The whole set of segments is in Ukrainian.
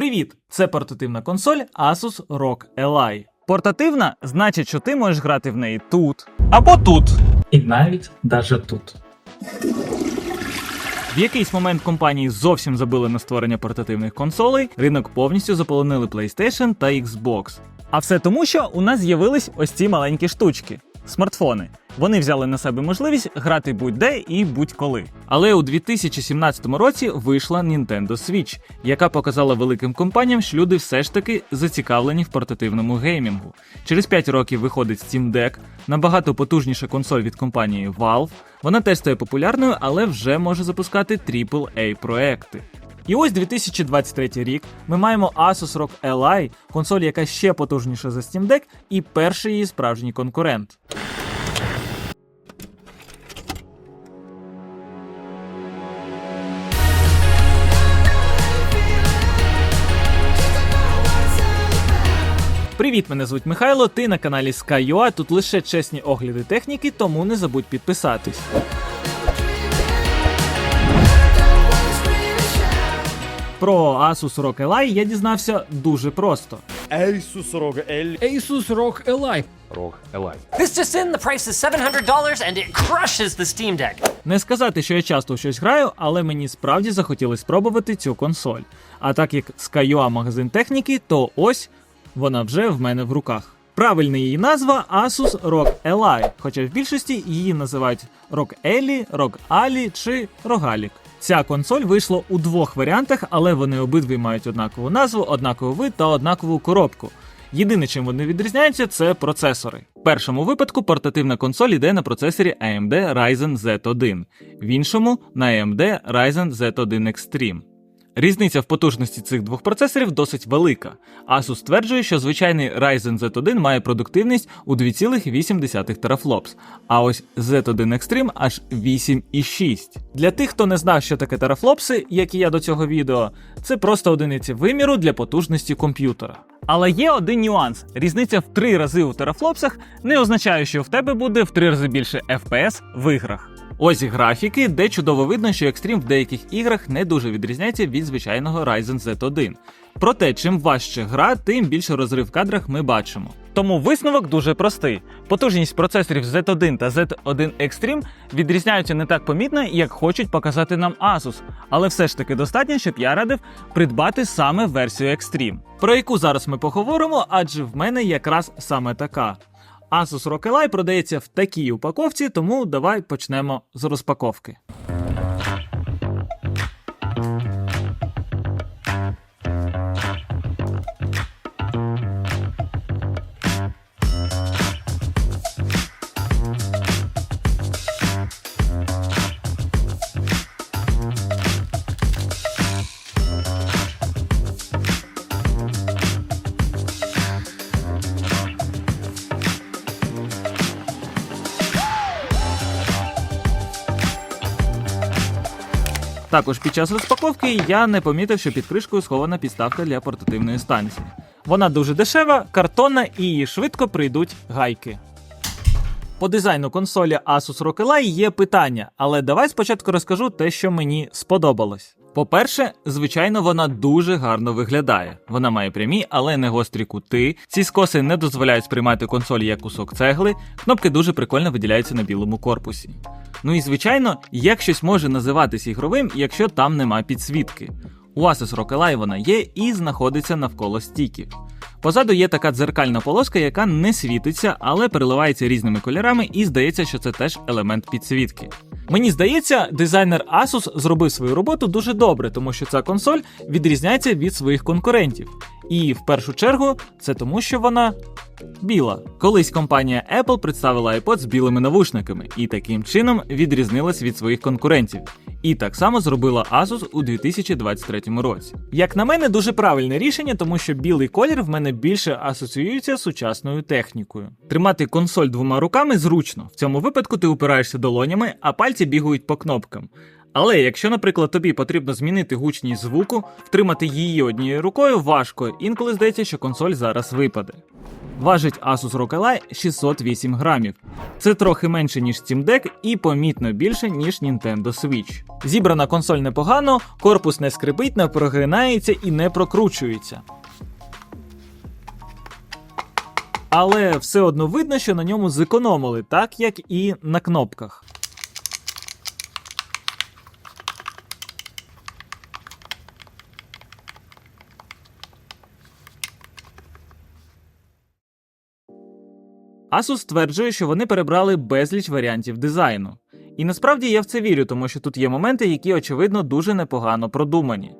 Привіт! Це портативна консоль Asus ROG Ally. Портативна значить, що ти можеш грати в неї тут або тут. І навіть даже тут. В якийсь момент компанії зовсім забили на створення портативних консолей, ринок повністю заполонили PlayStation та Xbox. А все тому, що у нас з'явились ось ці маленькі штучки смартфони. Вони взяли на себе можливість грати будь-де і будь-коли. Але у 2017 році вийшла Nintendo Switch, яка показала великим компаніям, що люди все ж таки зацікавлені в портативному геймінгу. Через 5 років виходить Steam Deck, набагато потужніша консоль від компанії Valve. Вона теж стає популярною, але вже може запускати AAA проекти. І ось 2023 рік ми маємо Asus ROG Ally, консоль, яка ще потужніша за Steam Deck, і перший її справжній конкурент. Привіт, мене звуть Михайло. Ти на каналі Sky.ua. Тут лише чесні огляди техніки, тому не забудь підписатись. Про Asus ROG Ally я дізнався дуже просто. Asus ROG L Asus ROG Ally. ROG Ally. This just in, the price is $700 and it crushes the Steam Deck. Не сказати, що я часто щось граю, але мені справді захотілося спробувати цю консоль. А так як Sky.ua магазин техніки, то ось вона вже в мене в руках. Правильна її назва Asus ROG Ally, хоча в більшості її називають ROG Ellie, ROG Ali чи Rogalік. Ця консоль вийшла у двох варіантах, але вони обидві мають однакову назву, однаковий вид та однакову коробку. Єдине, чим вони відрізняються, це процесори. В першому випадку портативна консоль йде на процесорі AMD Ryzen Z1, в іншому на AMD Ryzen Z1 Extreme. Різниця в потужності цих двох процесорів досить велика. Asus стверджує, що звичайний Ryzen Z1 має продуктивність у 2,8 терафлопс, а ось Z1 Extreme аж 8,6. Для тих, хто не знав, що таке терафлопси, як і я до цього відео, це просто одиниці виміру для потужності комп'ютера. Але є один нюанс: різниця в три рази у терафлопсах не означає, що в тебе буде в три рази більше FPS в іграх. Ось графіки, де чудово видно, що екстрім в деяких іграх не дуже відрізняється від звичайного Ryzen Z1. Проте, чим важче гра, тим більше розрив в кадрах ми бачимо. Тому висновок дуже простий: потужність процесорів Z1 та Z1 Extreme відрізняються не так помітно, як хочуть показати нам Asus, але все ж таки достатньо, щоб я радив придбати саме версію Extreme, про яку зараз ми поговоримо, адже в мене якраз саме така. Asus ROG Ally продається в такій упаковці, тому давай почнемо з розпаковки. Також під час розпаковки я не помітив, що під кришкою схована підставка для портативної станції. Вона дуже дешева, картонна і її швидко прийдуть гайки. По дизайну консолі Asus ROG Ally є питання, але давай спочатку розкажу те, що мені сподобалось. По-перше, звичайно, вона дуже гарно виглядає. Вона має прямі, але не гострі кути. Ці скоси не дозволяють сприймати консоль як кусок цегли. Кнопки дуже прикольно виділяються на білому корпусі. Ну і звичайно, як щось може називатися ігровим, якщо там нема підсвітки. У Asus ROG Ally вона є і знаходиться навколо стіків. Позаду є така дзеркальна полоска, яка не світиться, але переливається різними кольорами, і здається, що це теж елемент підсвітки. Мені здається, дизайнер Asus зробив свою роботу дуже добре, тому що ця консоль відрізняється від своїх конкурентів. І в першу чергу це тому, що вона біла. Колись компанія Apple представила iPod з білими навушниками і таким чином відрізнилась від своїх конкурентів. І так само зробила Asus у 2023 році. Як на мене, дуже правильне рішення, тому що білий колір в мене більше асоціюється з сучасною технікою. Тримати консоль двома руками зручно. В цьому випадку ти упираєшся долонями, а пальці бігають по кнопкам. Але якщо, наприклад, тобі потрібно змінити гучність звуку, втримати її однією рукою важко, інколи здається, що консоль зараз випаде. Важить Asus ROG Ally 608 грамів. Це трохи менше, ніж Steam Deck і помітно більше, ніж Nintendo Switch. Зібрана консоль непогано, корпус не скрипить, не прогинається і не прокручується. Але все одно видно, що на ньому зекономили, так як і на кнопках. Asus стверджує, що вони перебрали безліч варіантів дизайну. І насправді я в це вірю, тому що тут є моменти, які, очевидно, дуже непогано продумані.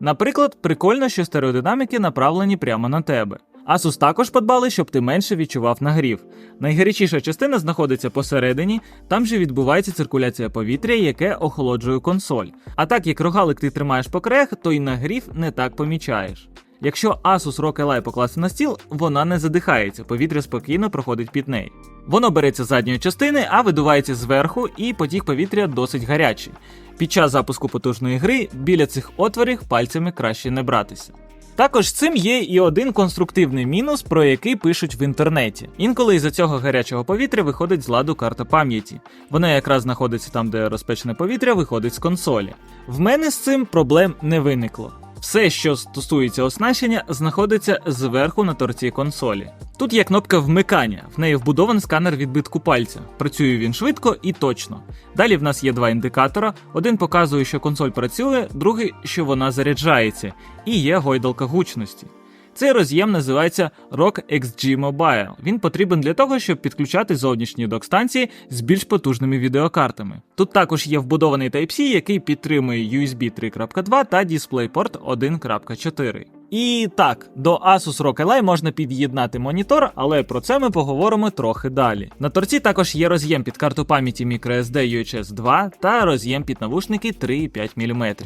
Наприклад, прикольно, що стереодинаміки направлені прямо на тебе. Asus також подбали, щоб ти менше відчував нагрів. Найгарячіша частина знаходиться посередині, там же відбувається циркуляція повітря, яке охолоджує консоль. А так як рогалик ти тримаєш по краях, то й нагрів не так помічаєш. Якщо Asus ROG Ally покласти на стіл, вона не задихається, повітря спокійно проходить під неї. Воно береться з задньої частини, а видувається зверху, і потік повітря досить гарячий. Під час запуску потужної гри біля цих отворів пальцями краще не братися. Також цим є і один конструктивний мінус, про який пишуть в інтернеті. Інколи із-за цього гарячого повітря виходить з ладу карта пам'яті. Вона якраз знаходиться там, де розпечене повітря виходить з консолі. В мене з цим проблем не виникло. Все, що стосується оснащення, знаходиться зверху на торці консолі. Тут є кнопка вмикання, в неї вбудований сканер відбитку пальця. Працює він швидко і точно. Далі в нас є два індикатора: один показує, що консоль працює, другий, що вона заряджається, і є гойдалка гучності. Цей роз'єм називається ROG XG Mobile. Він потрібен для того, щоб підключати зовнішні док-станції з більш потужними відеокартами. Тут також є вбудований Type-C, який підтримує USB 3.2 та DisplayPort 1.4. І так, до Asus ROG Ally можна під'єднати монітор, але про це ми поговоримо трохи далі. На торці також є роз'єм під карту пам'яті microSD UHS 2 та роз'єм під навушники 3,5 мм.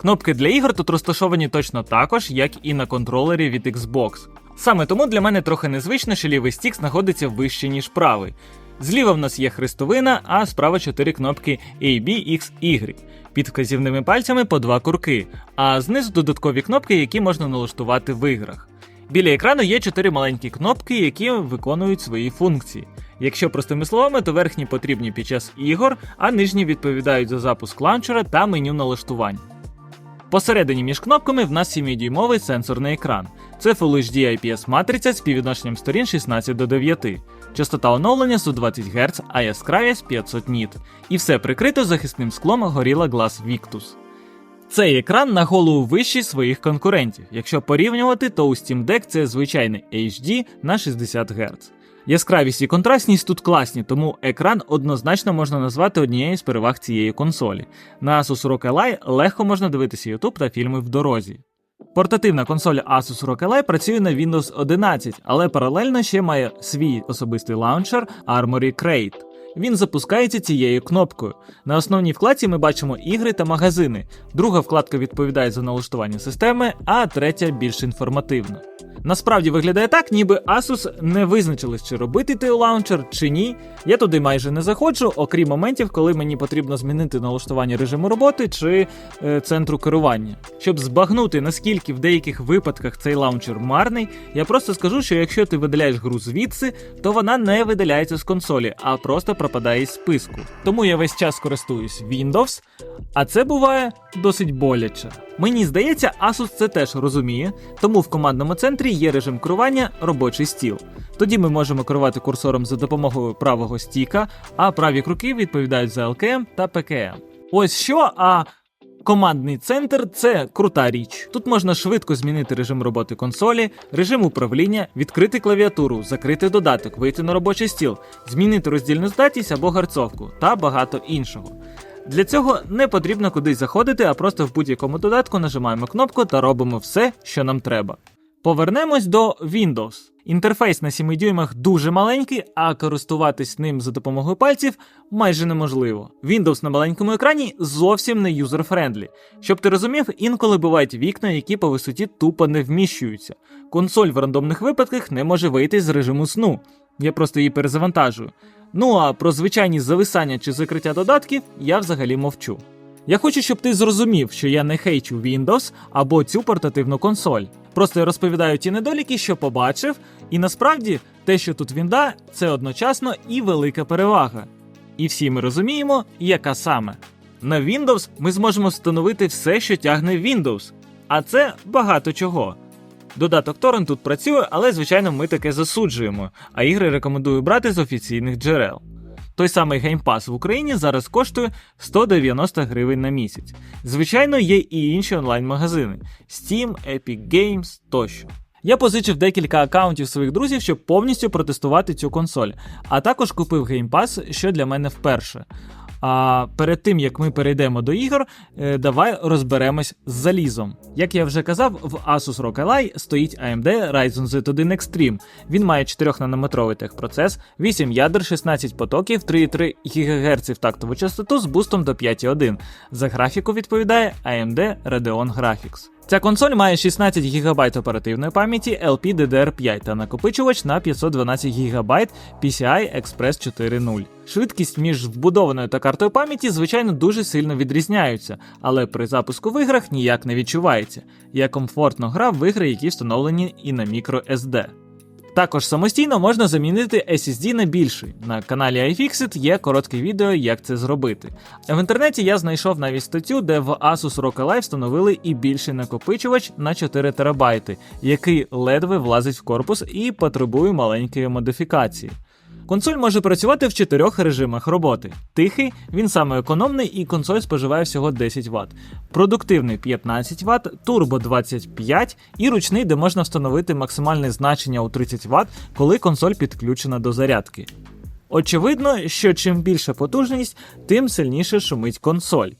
Кнопки для ігор тут розташовані точно також, як і на контролері від Xbox. Саме тому для мене трохи незвично, що лівий стік знаходиться вище, ніж правий. Зліва в нас є хрестовина, а справа 4 кнопки A, B, X, Y. Під вказівними пальцями по два курки, а знизу додаткові кнопки, які можна налаштувати в іграх. Біля екрану є 4 маленькі кнопки, які виконують свої функції. Якщо простими словами, то верхні потрібні під час ігор, а нижні відповідають за запуск лаунчера та меню налаштувань. Посередині між кнопками в нас 7-дюймовий сенсорний екран. Це Full HD IPS матриця з співвідношенням сторін 16 до 9. Частота оновлення 120 Гц, а яскравість 500 ніт. І все прикрито захисним склом Gorilla Glass Victus. Цей екран на голову вищий своїх конкурентів. Якщо порівнювати, то у Steam Deck це звичайний HD на 60 Гц. Яскравість і контрастність тут класні, тому екран однозначно можна назвати однією з переваг цієї консолі. На Asus ROG Ally легко можна дивитися YouTube та фільми в дорозі. Портативна консоль Asus ROG Ally працює на Windows 11, але паралельно ще має свій особистий лаунчер Armory Crate. Він запускається цією кнопкою. На основній вкладці ми бачимо ігри та магазини. Друга вкладка відповідає за налаштування системи, а третя більш інформативна. Насправді виглядає так, ніби Asus не визначились, чи робити той лаунчер, чи ні. Я туди майже не заходжу, окрім моментів, коли мені потрібно змінити налаштування режиму роботи чи е, центру керування. Щоб збагнути, наскільки в деяких випадках цей лаунчер марний, я просто скажу, що якщо ти видаляєш гру звідси, то вона не видаляється з консолі, а просто пропадає із списку. Тому я весь час користуюсь Windows, а це буває досить боляче. Мені здається, Asus це теж розуміє, тому в командному центрі є режим керування робочий стіл. Тоді ми можемо керувати курсором за допомогою правого стіка, а праві круки відповідають за LKM та PKM. Ось що, а командний центр це крута річ. Тут можна швидко змінити режим роботи консолі, режим управління, відкрити клавіатуру, закрити додаток, вийти на робочий стіл, змінити роздільну здатність або гарцовку та багато іншого. Для цього не потрібно кудись заходити, а просто в будь-якому додатку нажимаємо кнопку та робимо все, що нам треба. Повернемось до Windows. Інтерфейс на 7 дюймах дуже маленький, а користуватись ним за допомогою пальців майже неможливо. Windows на маленькому екрані зовсім не юзер-френдлі. Щоб ти розумів, інколи бувають вікна, які по висоті тупо не вміщуються. Консоль в рандомних випадках не може вийти з режиму сну. Я просто її перезавантажую. Ну а про звичайні зависання чи закриття додатків я взагалі мовчу. Я хочу, щоб ти зрозумів, що я не хейчу Windows або цю портативну консоль. Просто я розповідаю ті недоліки, що побачив, і насправді те, що тут вінда, це одночасно і велика перевага. І всі ми розуміємо, яка саме. На Windows ми зможемо встановити все, що тягне Windows, а це багато чого. Додаток Torrent тут працює, але звичайно ми таке засуджуємо, а ігри рекомендую брати з офіційних джерел. Той самий Pass в Україні зараз коштує 190 гривень на місяць. Звичайно, є і інші онлайн-магазини: Steam, Epic Games тощо. Я позичив декілька акаунтів своїх друзів, щоб повністю протестувати цю консоль, а також купив Pass, що для мене вперше. А перед тим як ми перейдемо до ігор, е, давай розберемось з залізом. Як я вже казав, в Asus ROG Ally стоїть AMD Ryzen Z1 Extreme. Він має 4-нанометровий техпроцес, 8 ядер, 16 потоків, 3,3 ГГц тактову частоту з бустом до 5,1. За графіку відповідає AMD Radeon Graphics. Ця консоль має 16 ГБ оперативної пам'яті LPDDR5 та накопичувач на 512 ГБ PCI Express 4.0. Швидкість між вбудованою та картою пам'яті, звичайно, дуже сильно відрізняються, але при запуску в іграх ніяк не відчувається. Я комфортно грав в ігри, які встановлені і на microSD. Також самостійно можна замінити SSD на більший. На каналі iFixit є коротке відео, як це зробити. В інтернеті я знайшов навіть статтю, де в Asus ROG Ally встановили і більший накопичувач на 4 ТБ, який ледве влазить в корпус і потребує маленької модифікації. Консоль може працювати в чотирьох режимах роботи. Тихий, він саме економний і консоль споживає всього 10 Вт. Продуктивний 15 Вт, турбо 25 і ручний, де можна встановити максимальне значення у 30 Вт, коли консоль підключена до зарядки. Очевидно, що чим більша потужність, тим сильніше шумить консоль.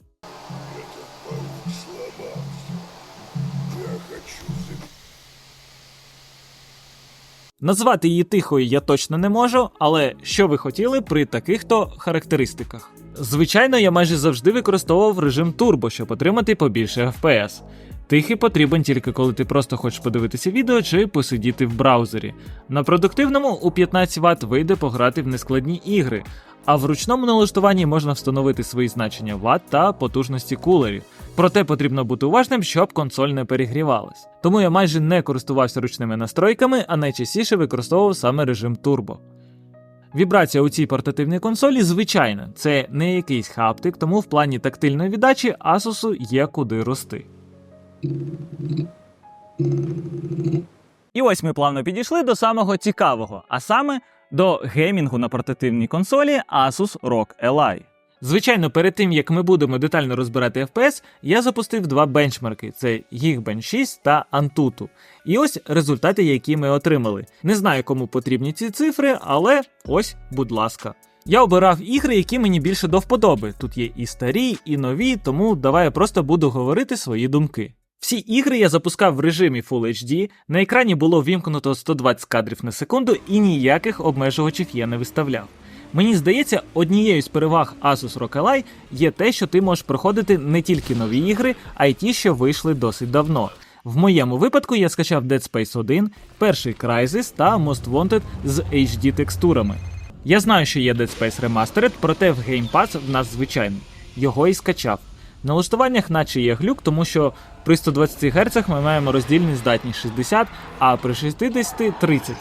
Назвати її тихою я точно не можу, але що ви хотіли при таких то характеристиках? Звичайно, я майже завжди використовував режим турбо, щоб отримати побільше FPS. Тихий потрібен тільки коли ти просто хочеш подивитися відео чи посидіти в браузері. На продуктивному у 15 Вт вийде пограти в нескладні ігри, а в ручному налаштуванні можна встановити свої значення Вт та потужності кулерів. Проте потрібно бути уважним, щоб консоль не перегрівалась. Тому я майже не користувався ручними настройками, а найчастіше використовував саме режим турбо. Вібрація у цій портативній консолі звичайна, це не якийсь хаптик, тому в плані тактильної віддачі Asus є куди рости. І ось ми плавно підійшли до самого цікавого, а саме до геймінгу на портативній консолі Asus ROG Ally. Звичайно, перед тим як ми будемо детально розбирати FPS, я запустив два бенчмарки: це Geekbench 6 та Antutu. І ось результати, які ми отримали. Не знаю, кому потрібні ці цифри, але ось, будь ласка. Я обирав ігри, які мені більше до вподоби. Тут є і старі, і нові, тому давай я просто буду говорити свої думки. Всі ігри я запускав в режимі Full HD, на екрані було вімкнуто 120 кадрів на секунду і ніяких обмежувачів я не виставляв. Мені здається, однією з переваг Asus ROG Ally є те, що ти можеш проходити не тільки нові ігри, а й ті, що вийшли досить давно. В моєму випадку я скачав Dead Space 1, перший Crysis та Most Wanted з HD текстурами. Я знаю, що є Dead Space Remastered, проте в Game Pass в нас звичайний. Його і скачав. В налаштуваннях наче є глюк, тому що при 120 Гц ми маємо роздільну здатність 60, а при 60 30.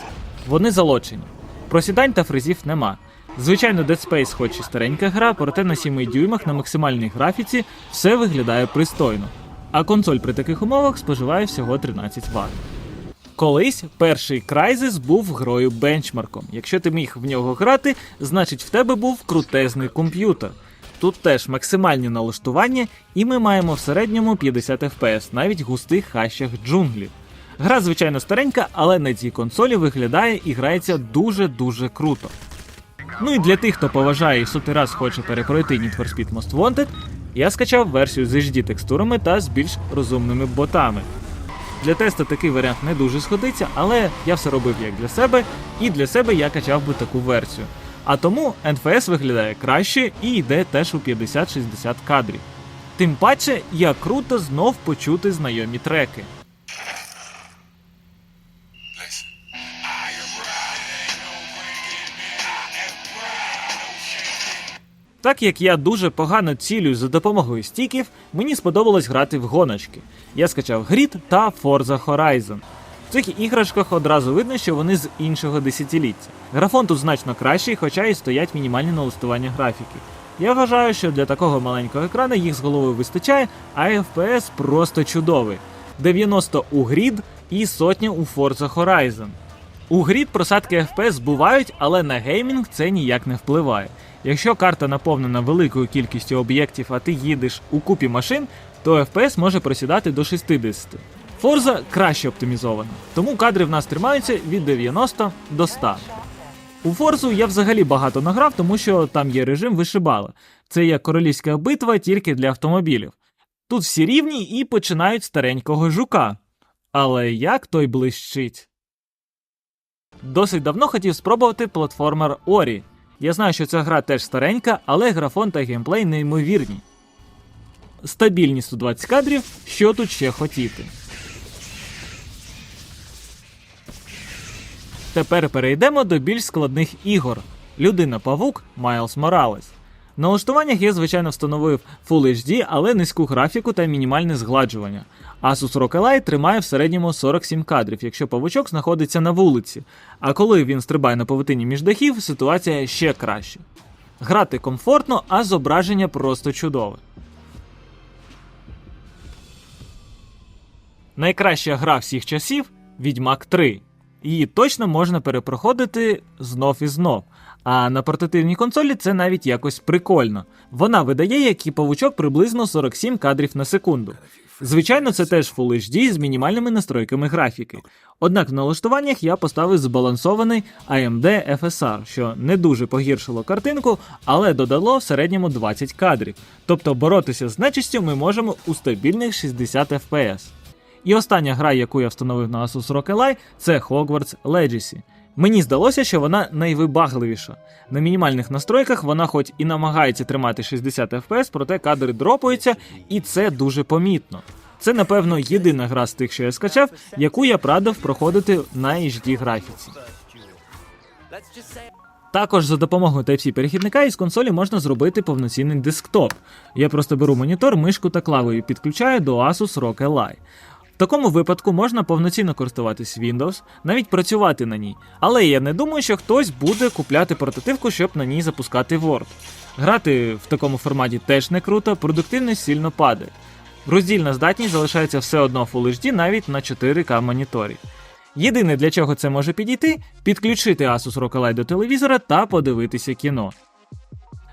Вони залочені. Просідань та фризів нема. Звичайно, Dead Space хоч і старенька гра, проте на 7 дюймах на максимальній графіці все виглядає пристойно. А консоль при таких умовах споживає всього 13 Вт. Колись перший Crysis був грою бенчмарком. Якщо ти міг в нього грати, значить в тебе був крутезний комп'ютер. Тут теж максимальні налаштування, і ми маємо в середньому 50 FPS, навіть в густих хащах джунглів. Гра, звичайно, старенька, але на цій консолі виглядає і грається дуже-дуже круто. Ну і для тих, хто поважає і сотий раз хоче перепройти Need for Speed Most Wanted, я скачав версію з HD текстурами та з більш розумними ботами. Для тесту такий варіант не дуже сходиться, але я все робив як для себе, і для себе я качав би таку версію. А тому NFS виглядає краще і йде теж у 50-60 кадрів. Тим паче, як круто знов почути знайомі треки. Так як я дуже погано цілюсь за допомогою стіків, мені сподобалось грати в гоночки. Я скачав Grid та Forza Horizon. В цих іграшках одразу видно, що вони з іншого десятиліття. Графон тут значно кращий, хоча і стоять мінімальні налаштування графіки. Я вважаю, що для такого маленького екрана їх з головою вистачає, а FPS просто чудовий. 90 у Grid і сотня у Forza Horizon. У Grid просадки FPS бувають, але на геймінг це ніяк не впливає. Якщо карта наповнена великою кількістю об'єктів, а ти їдеш у купі машин, то FPS може просідати до 60. Forza краще оптимізована, тому кадри в нас тримаються від 90 до 100. У Forza я взагалі багато награв, тому що там є режим вишибала. Це як королівська битва тільки для автомобілів. Тут всі рівні і починають старенького жука. Але як той блищить. Досить давно хотів спробувати платформер Ori. Я знаю, що ця гра теж старенька, але графон та геймплей неймовірні. Стабільні 120 кадрів, що тут ще хотіти. Тепер перейдемо до більш складних ігор. Людина Павук Майлз Моралес. В налаштуваннях я, звичайно, встановив Full HD, але низьку графіку та мінімальне згладжування. Asus ROG Ally тримає в середньому 47 кадрів, якщо павучок знаходиться на вулиці. А коли він стрибає на павутині між дахів, ситуація ще краще. Грати комфортно, а зображення просто чудове. Найкраща гра всіх часів Відьмак 3. Її точно можна перепроходити знов і знов. А на портативній консолі це навіть якось прикольно. Вона видає, як і павучок, приблизно 47 кадрів на секунду. Звичайно, це теж Full HD з мінімальними настройками графіки. Однак в налаштуваннях я поставив збалансований AMD FSR, що не дуже погіршило картинку, але додало в середньому 20 кадрів. Тобто боротися з нечистю ми можемо у стабільних 60 FPS. І остання гра, яку я встановив на Asus ROG Ally, це Hogwarts Legacy. Мені здалося, що вона найвибагливіша. На мінімальних настройках вона хоч і намагається тримати 60 FPS, проте кадри дропаються, і це дуже помітно. Це, напевно, єдина гра з тих, що я скачав, яку я б радив проходити на HD графіці. Також за допомогою Type-C перехідника із консолі можна зробити повноцінний десктоп. Я просто беру монітор, мишку та клавою і підключаю до Asus ROG Ally. Такому випадку можна повноцінно користуватись Windows, навіть працювати на ній. Але я не думаю, що хтось буде купляти портативку, щоб на ній запускати Word. Грати в такому форматі теж не круто, продуктивність сильно падає. Роздільна здатність залишається все одно Full HD навіть на 4К моніторі. Єдине, для чого це може підійти, підключити Asus ROG Ally до телевізора та подивитися кіно.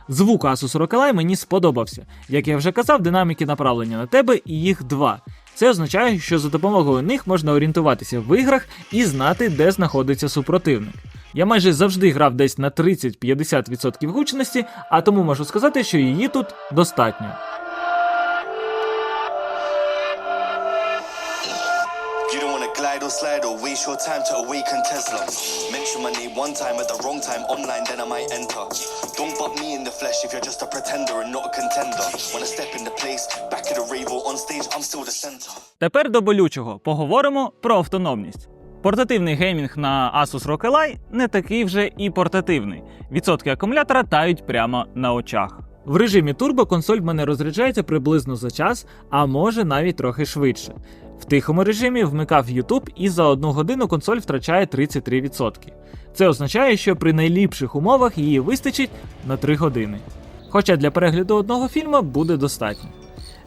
Звук Asus ROG Ally мені сподобався. Як я вже казав, динаміки направлені на тебе і їх два. Це означає, що за допомогою них можна орієнтуватися в іграх і знати, де знаходиться супротивник. Я майже завжди грав десь на 30-50% гучності, а тому можу сказати, що її тут достатньо. Glide or slide or waste your time to awaken Tesla. Mention my name one time at the wrong time online, then I might enter. Don't butt me in the flesh if you're just a pretender and not a contender. When I step in the place, back of the rave or on stage, I'm still the center. Тепер до болючого поговоримо про автономність. Портативний геймінг на Asus ROG Ally не такий вже і портативний. Відсотки акумулятора тають прямо на очах. В режимі турбо консоль в мене розряджається приблизно за час, а може навіть трохи швидше. В тихому режимі вмикав YouTube і за одну годину консоль втрачає 33%. Це означає, що при найліпших умовах її вистачить на 3 години. Хоча для перегляду одного фільму буде достатньо.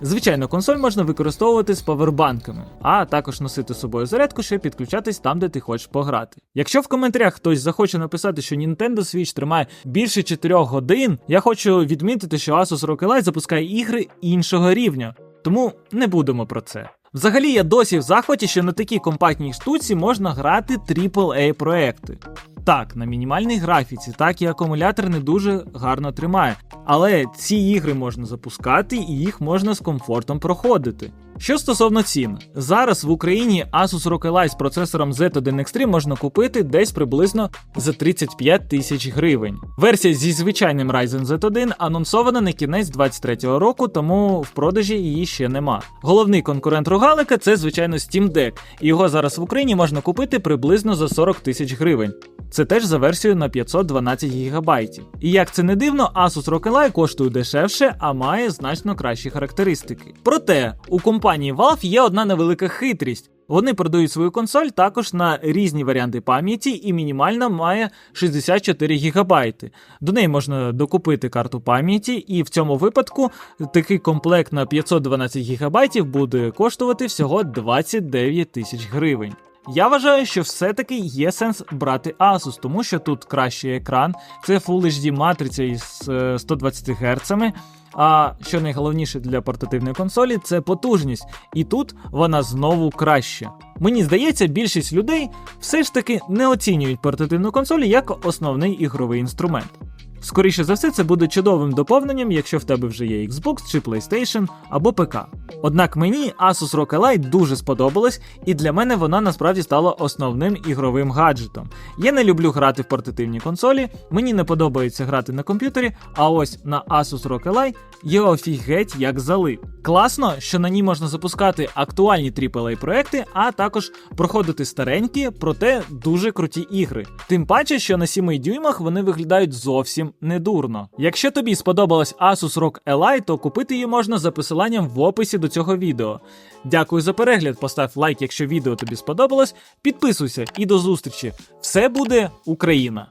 Звичайно, консоль можна використовувати з павербанками, а також носити з собою зарядку, щоб підключатись там, де ти хочеш пограти. Якщо в коментарях хтось захоче написати, що Nintendo Switch тримає більше 4 годин, я хочу відмітити, що Asus ROG Ally запускає ігри іншого рівня, тому не будемо про це. Взагалі я досі в захваті, що на такій компактній штуці можна грати AAA проекти. Так, на мінімальній графіці, так і акумулятор не дуже гарно тримає. Але ці ігри можна запускати і їх можна з комфортом проходити. Що стосовно цін, зараз в Україні Asus ROG Ally з процесором Z1 Extreme можна купити десь приблизно за 35 тисяч гривень. Версія зі звичайним Ryzen Z1 анонсована на кінець 23-го року, тому в продажі її ще нема. Головний конкурент рогалика це звичайно Steam Deck, його зараз в Україні можна купити приблизно за 40 тисяч гривень. Це теж за версією на 512 ГБ. І як це не дивно, Asus ROG Ally коштує дешевше, а має значно кращі характеристики. Проте у компанії Valve є одна невелика хитрість. Вони продають свою консоль також на різні варіанти пам'яті, і мінімальна має 64 ГБ. До неї можна докупити карту пам'яті, і в цьому випадку такий комплект на 512 ГБ буде коштувати всього 29 тисяч гривень. Я вважаю, що все-таки є сенс брати Asus, тому що тут кращий екран, це Full HD матриця із е, 120 Гц. А що найголовніше для портативної консолі, це потужність, і тут вона знову краще. Мені здається, більшість людей все ж таки не оцінюють портативну консоль як основний ігровий інструмент. Скоріше за все, це буде чудовим доповненням, якщо в тебе вже є Xbox чи PlayStation або ПК. Однак мені Asus ROG Ally дуже сподобалась, і для мене вона насправді стала основним ігровим гаджетом. Я не люблю грати в портативні консолі, мені не подобається грати на комп'ютері, а ось на Asus ROG Ally є офігеть як залив. Класно, що на ній можна запускати актуальні AAA проекти, а також проходити старенькі, проте дуже круті ігри. Тим паче, що на 7 дюймах вони виглядають недурно. Якщо тобі сподобалась Asus ROG Ally, то купити її можна за посиланням в описі до цього відео. Дякую за перегляд, постав лайк, якщо відео тобі сподобалось, підписуйся і до зустрічі. Все буде Україна!